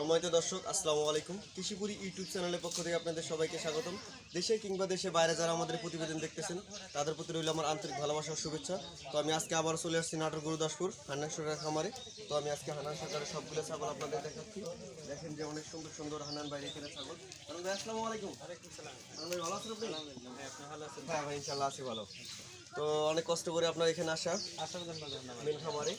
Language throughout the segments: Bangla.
সম্মানিত দর্শক আসসালামু আলাইকুম। কৃষিপুরি ইউটিউব চ্যানেলের পক্ষ থেকে আপনাদের সবাইকে স্বাগতম। দেশে কিংবা দেশে বাইরে যারা আমাদের প্রতিবেদন দেখতেছেন তাদের প্রতি রইল আমার আন্তরিক ভালোবাসা ও শুভেচ্ছা। তো আমি আজকে আবার চলে আসছি নাটোর গুরুদাসপুর হান্নান সরকার খামারে। তো আমি আজকে হান্নান সরকারের সবগুলো ছাগল আপনাদের দেখাচ্ছি। দেখেন যে অনেক সুন্দর সুন্দর হান্নান বাইরে এখানে ছাগল। ভাই আসসালামু আলাইকুম। ভাই ভালো আছেন আপনি? হ্যাঁ ভাই ইনশাল্লাহ আছি ভালো। তো অনেক কষ্ট করে আপনার এখানে আসা। খামারে।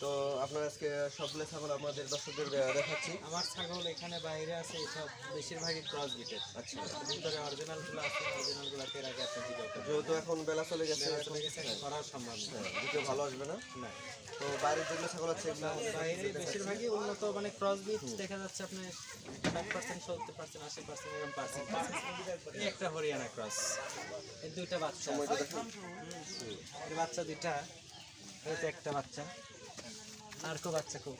তো আপনার আজকে সবগুলো ছাগল আমাদের দর্শকদের দেখাচ্ছি। আমার ছাগল এখানে বাইরে আছে এসব বেশিরভাগই ক্রস বিটের আচ্ছা। ভিতরে অরিজিনালগুলো আছে অরিজিনালগুলো এর আগে আপনি যেহেতু এখন বেলা চলে গেছে চলে গেছে করা সম্ভব না হ্যাঁ, দ্বিতীয় ভালো আসবে না? না। তো বাইরের যেগুলো ছাগল আছে এগুলো বাইরে বেশিরভাগই উন্নত মানে ক্রস বিট দেখা যাচ্ছে আপনি ষাট পার্সেন্ট সত্তর পার্সেন্ট আশি পার্সেন্ট এরকম পার্সেন্ট একটা হরিয়ানা ক্রস এই দুইটা বাচ্চা বাচ্চা দুইটা একটা বাচ্চা। আর কো বাচ্চা কো?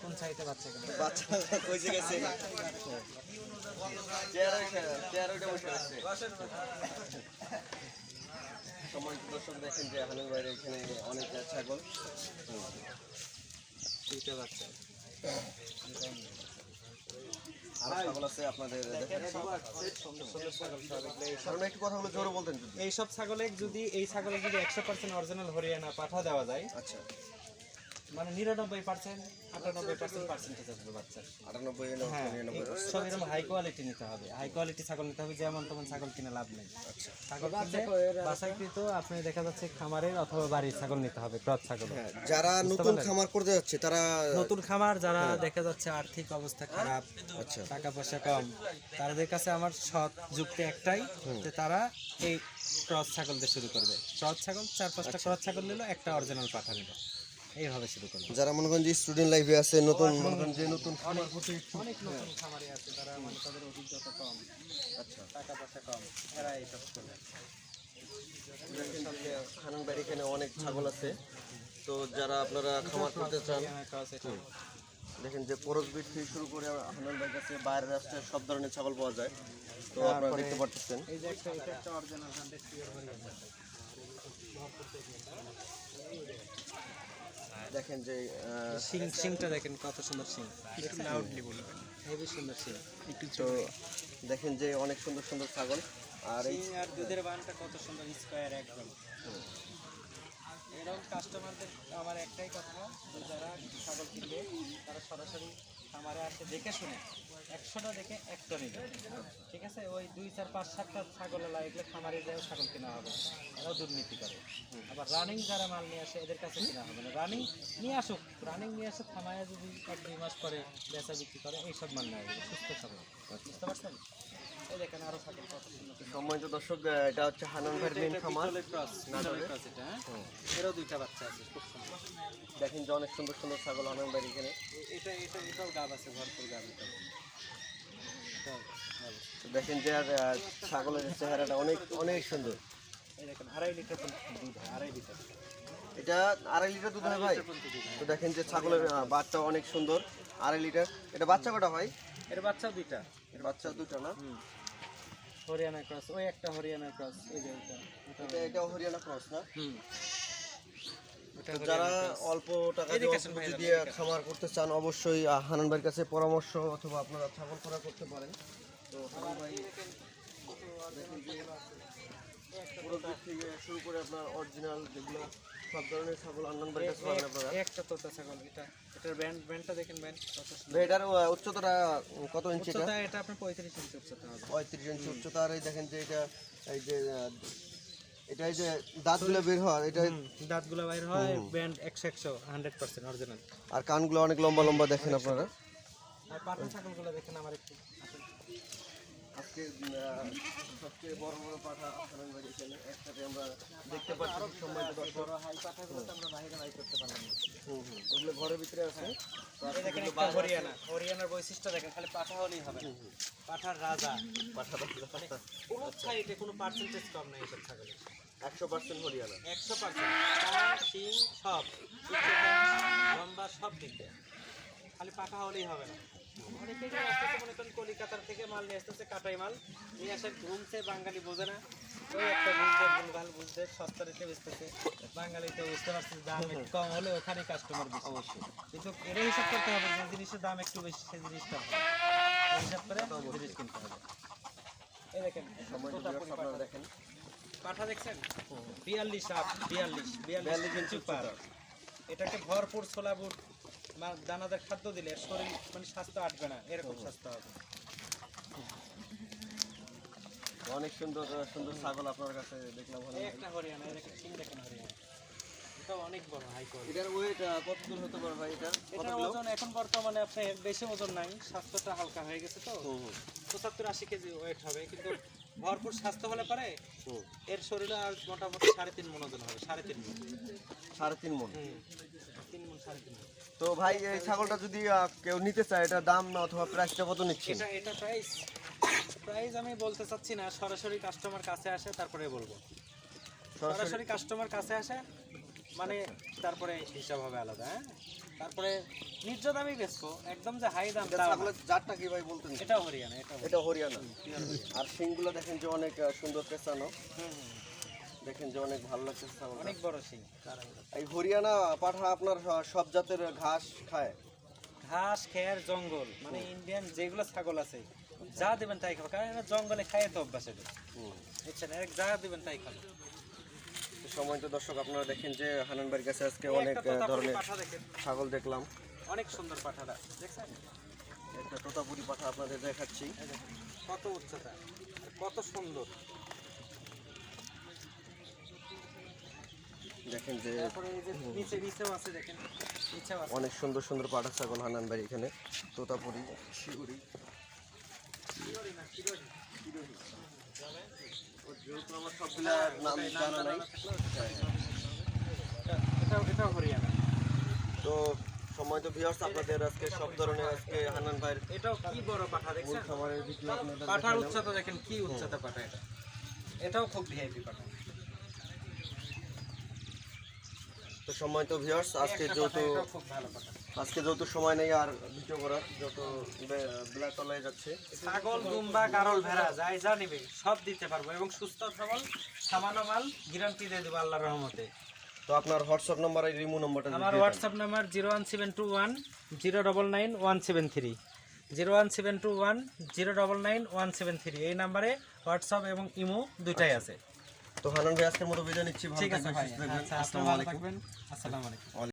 কোন সাইডে বাচ্চা কেন বাচ্চা কইছে গেছে। সময় দর্শক দেখেন যে হানুন বাইরে এখানে অনেক ছাগল। দুইটা বাচ্চা। আরও ছাগল আছে আপনাদের দেখাচ্ছি সুন্দর সুন্দর ছাগল সব এগুলো এই কারণ একটু কথা বলে জোরে বলতেন যদি। এইসব ছাগলে যদি এই ছাগলে যদি একশো পার্সেন্ট অরিজিনাল হরিয়ানা পাঠা দেওয়া যায় আচ্ছা। মানে নিরানব্বই পার্সেন্ট আটানব্বই পার্সেন্ট পার্সেন্টেজ আসবে বাচ্চার। আটানব্বই হ্যাঁ সব এরকম হাই কোয়ালিটি নিতে হবে। হাই কোয়ালিটি ছাগল নিতে হবে যেমন তেমন ছাগল কিনে লাভ নেই। আচ্ছা। ছাগল বাসাইকৃত আপনি দেখা যাচ্ছে খামারের অথবা বাড়ির ছাগল নিতে হবে ক্রস ছাগল। হ্যাঁ যারা নতুন খামার করতে যাচ্ছে তারা নতুন খামার যারা দেখা যাচ্ছে আর্থিক অবস্থা খারাপ আচ্ছা। টাকা পয়সা কম তাদের কাছে আমার সৎ যুক্তি একটাই যে তারা এই ক্রস ছাগল দিয়ে শুরু করবে। ক্রস ছাগল চার পাঁচটা ক্রস ছাগল নিল একটা অরিজিনাল পাঠা নিল। এইভাবে শুরু করবে যারা মনে করেন যে স্টুডেন্ট লাইফে আছে নতুন মনে করেন যে নতুন খামার করতে অনেক নতুন খামারি আছে তারা মানে তাদের অভিজ্ঞতা কম আচ্ছা। টাকা পয়সা কম এরা দেখেন যে হানান বাড়ি এখানে অনেক ছাগল আছে। তো যারা আপনারা খামার করতে চান। দেখেন যে পরশবিট থেকে শুরু করে হানান কাছে বাইরের রাস্তায় সব ধরনের ছাগল পাওয়া যায়। তো আপনারা দেখতে পাচ্ছেন এই যে একটা এটা একটা অরিজিনাল হান্ড্রেড পিওর হরিয়ানা দেখেন যে সিং সিংটা দেখেন কত সুন্দর সিং। একটু লাউডলি বলবেন। হেভি সুন্দর সিং। একটু তো দেখেন যে অনেক সুন্দর সুন্দর ছাগল। আর এই আর দুধের বানটা কত সুন্দর স্কোয়ার একদম। এরকম কাস্টমারদের আমার একটাই কথা যে যারা ছাগল কিনবে তারা সরাসরি খামারে আসে দেখে শুনে। একশোটা দেখে একটা নিবে। ঠিক আছে? ওই দুই, চার, পাঁচ, সাতটা ছাগল লাগলে খামারে যায় ছাগল কেনা হবে। এরাও দুর্নীতি করে। আবার রানিং যারা মাল নিয়ে আসে, এদের কাছে কেনা হবে না। রানিং নিয়ে আসুক। রানিং নিয়ে আসে, থামায় যদি এক, দুই মাস পরে বেচা বিক্রি করে, এইসব মাল নেওয়া যাবে। সুস্থ ছাগল বুঝতে পারছেন? সম্মানিত দর্শক এটা হচ্ছে হানান ভাইয়ের মেন খামার নাটোরে। দুইটা বাচ্চা আছে খুব সুন্দর। দেখেন যে অনেক সুন্দর সুন্দর ছাগল হানান এখানে। এটা এটা এটাও গাব আছে ভরপুর গাব এটা। এটাও গাব আছে। তো দেখেন যে আর ছাগলের চেহারাটা অনেক অনেক সুন্দর। দেখেন আড়াই লিটার দুধ আড়াই লিটার। এটা আড়াই লিটার দুধ হয় ভাই? তো দেখেন যে ছাগলের বাচ্চা অনেক সুন্দর আড়াই লিটার। এটা বাচ্চা কটা ভাই এর বাচ্চা দুইটা। এর বাচ্চা দুটো না? হরিয়ানা ক্রস ওই একটা হরিয়ানা ক্রস এই যে এটা এটা এটা হরিয়ানা ক্রস না? হুম। যারা অল্প টাকা দিয়ে আসেন পুঁজি দিয়ে খামার করতে চান অবশ্যই হানান ভাইয়ের কাছে পরামর্শ অথবা আপনারা ছাগল করা করতে পারেন। তো হানান ভাই থেকে শুরু করে আপনার অরিজিনাল যেগুলো সব ধরনের ছাগল হানান ভাইয়ের কাছে পাবেন আপনারা। একটা তোতা ছাগল এটা। এটার ব্যান্ড ব্যান্ডটা দেখেন ব্যান্ড এটার আহ, উচ্চতাটা কত ইঞ্চি এটা? উচ্চতা এটা আপনার পঁয়ত্রিশ ইঞ্চি উচ্চতা হবে। পঁয়ত্রিশ ইঞ্চি উচ্চতা আর এই দেখেন যে এটা এই যে এটা এই যে দাঁতগুলো বের হয় এটা দাঁতগুলো বাইর হয় ব্যান্ড একশো একশো হান্ড্রেড পার্সেন্ট অরিজিনাল আর কানগুলো অনেক লম্বা লম্বা দেখেন আপনারা। আর পাঠা ছাগলগুলো দেখেন আমার একটু। আজকে আহ, সবচেয়ে বড় বড় পাঠা হানান ভাই এখানে একসাথে আমরা দেখতে পাচ্ছি সম্মানিত দর্শক। হাই পাঠাগুলো আমরা বাইরে বাই করতে পারলাম না। হুম হুম ওগুলো ঘরের ভিতরে আছে। দেখেন হরিয়ানা হরিয়ানার বৈশিষ্ট্য দেখেন খালি পাঠা হলেই হবে পাঠার রাজা। পাঠা মানে কোনো সাইডে কোনো পার্সেন্টেজ কম নাই এসব ছাগলের। একশো পার্সেন্ট হরিয়ানা। একশো পার্সেন্ট। সব। লম্বা সব দিক খালি পাঠা হলেই হবে না। অনেকে আসতেছে মনে করেন? কলিকাতার থেকে মাল নিয়ে আসতেছে কাটাই মাল। নিয়ে আসে ঘুমছে বাঙালি বোঝে না। ওই একটা বুঝতে ভুলভাল বুঝতে সত্তর রেটে বেচতেছে। বাঙালি বুঝতে পারছে দাম একটু কম হলে ওখানে কাস্টমার বেশি। অবশ্যই কিন্তু এটা হিসাব করতে হবে যদি জিনিসের দাম একটু বেশি সেই জিনিসটা। হিসাব করে জিনিস কিনতে হবে। এই দেখেন আপনারা পাঠা। দেখেন। পাঠা দেখছেন? বিয়াল্লিশ আপ বিয়াল্লিশ বিয়াল্লিশ 42 ইঞ্চি ইঞ্চি পার। এটাকে ভরপুর ছোলা বুট। দানাদার খাদ্য দিলে শরীর মানে স্বাস্থ্য আটবে না এরকম স্বাস্থ্য হবে। অনেক সুন্দর সুন্দর ছাগল আপনার কাছে দেখলাম। একটা হরিয়ানা দেখেন সিং দেখেন হরিয়ানা। এটা অনেক বড় হাই কোয়ালিটি এটার ওয়েট কত দূর হতে পারে ভাই এটা? কিলো ওজন এখন বর্তমানে আপনি বেশি ওজন নাই স্বাস্থ্যটা হালকা হয়ে গেছে তো। পঁচাত্তর আশি কেজি ওয়েট হবে কিন্তু ভরপুর স্বাস্থ্য হলে পরে হুম। এর শরীরে আর মোটামুটি সাড়ে তিন মন ওজন হবে সাড়ে তিন মন। সাড়ে তিন মন। তিন মন সাড়ে তিন মন। তো ভাই এই ছাগলটা যদি কেউ নিতে চায় এটা দাম অথবা প্রাইসটা কত নিচ্ছেন? এটা এটা প্রাইস প্রাইস আমি বলতে চাচ্ছি না সরাসরি কাস্টমার কাছে আসে তারপরে বলব। সরাসরি কাস্টমার কাছে আসে মানে তারপরে হিসাব হবে আলাদা হ্যাঁ? তারপরে নির্জ দামই বেচবো একদম যে হাই দাম এটা না। ছাগলের জাতটা কি ভাই বলতেন? এটা হরিয়ানা এটাও এটা হরিয়ানা। আর শিংগুলো দেখেন যে অনেক সুন্দর পেঁচানো। হুম, দেখেন যে অনেক ভালো লাগছে ছাগলটা অনেক বড় সিং এই হরিয়ানা পাঠা আপনার সব জাতের ঘাস খায়? ঘাস খেয়ার জঙ্গল মানে ইন্ডিয়ান যেগুলো ছাগল আছে যা দেবেন তাই খাবে। কারণ এরা জঙ্গলে খাইয়ে তো অভ্যাস এদের। বুঝছেন? এর যা দেবেন তাই খাবে। সময় তো দর্শক আপনারা দেখেন যে হানান ভাইয়ের কাছে আজকে অনেক ধরনের ছাগল দেখলাম। অনেক সুন্দর পাঠাটা দেখছেন? একটা তোতাপুরি পাঠা আপনাদের দেখাচ্ছি। কত উচ্চতা কত সুন্দর। দেখেন যে অনেক সুন্দর সুন্দর পাঠা ছাগল হানান ভাই এখানে। তোতাপুরি শিউরি। তো সময় তো ভিউয়ার্স আপনাদের আজকে সব ধরনের আজকে হানান ভাইয়ের এটাও কি বড় পাঠা দেখছেন? খামারের ভিডিও আপনাদের পাঠার উচ্চতা দেখেন কি উচ্চতা পাঠা এটা। এটাও খুব ভিআইপি পাঠা। তো সময় তো ভিউয়ার্স আজকে যেহেতু আজকে যেহেতু সময় নেই আর ভিডিও করার যত ব্ল্যাক তলায় যাচ্ছে। ছাগল দুম্বা গারল ভেড়া যাই যা নিবে সব দিতে পারব এবং সুস্থ সবল সামান্য মাল গ্যারান্টি দিয়ে দেবো আল্লাহর রহমতে। তো আপনার হোয়াটসঅ্যাপ নাম্বার আর রিমু নাম্বারটা আমার WhatsApp number zero one seven two one zero double nine one seven three zero one seven two one zero double nine one seven three এই নাম্বারে হোয়াটসঅ্যাপ এবং ইমো দুটাই আছে। তো হানান ভাই আজকের মতো বিদায় নিচ্ছি। ভালো ঠিক আছে থাকবেন ভাই। সুস্থ থাকবেন। আচ্ছা আপনি আসসালামু ভালো আলাইকুম। থাকবেন। আসসালামু আলাইকুম।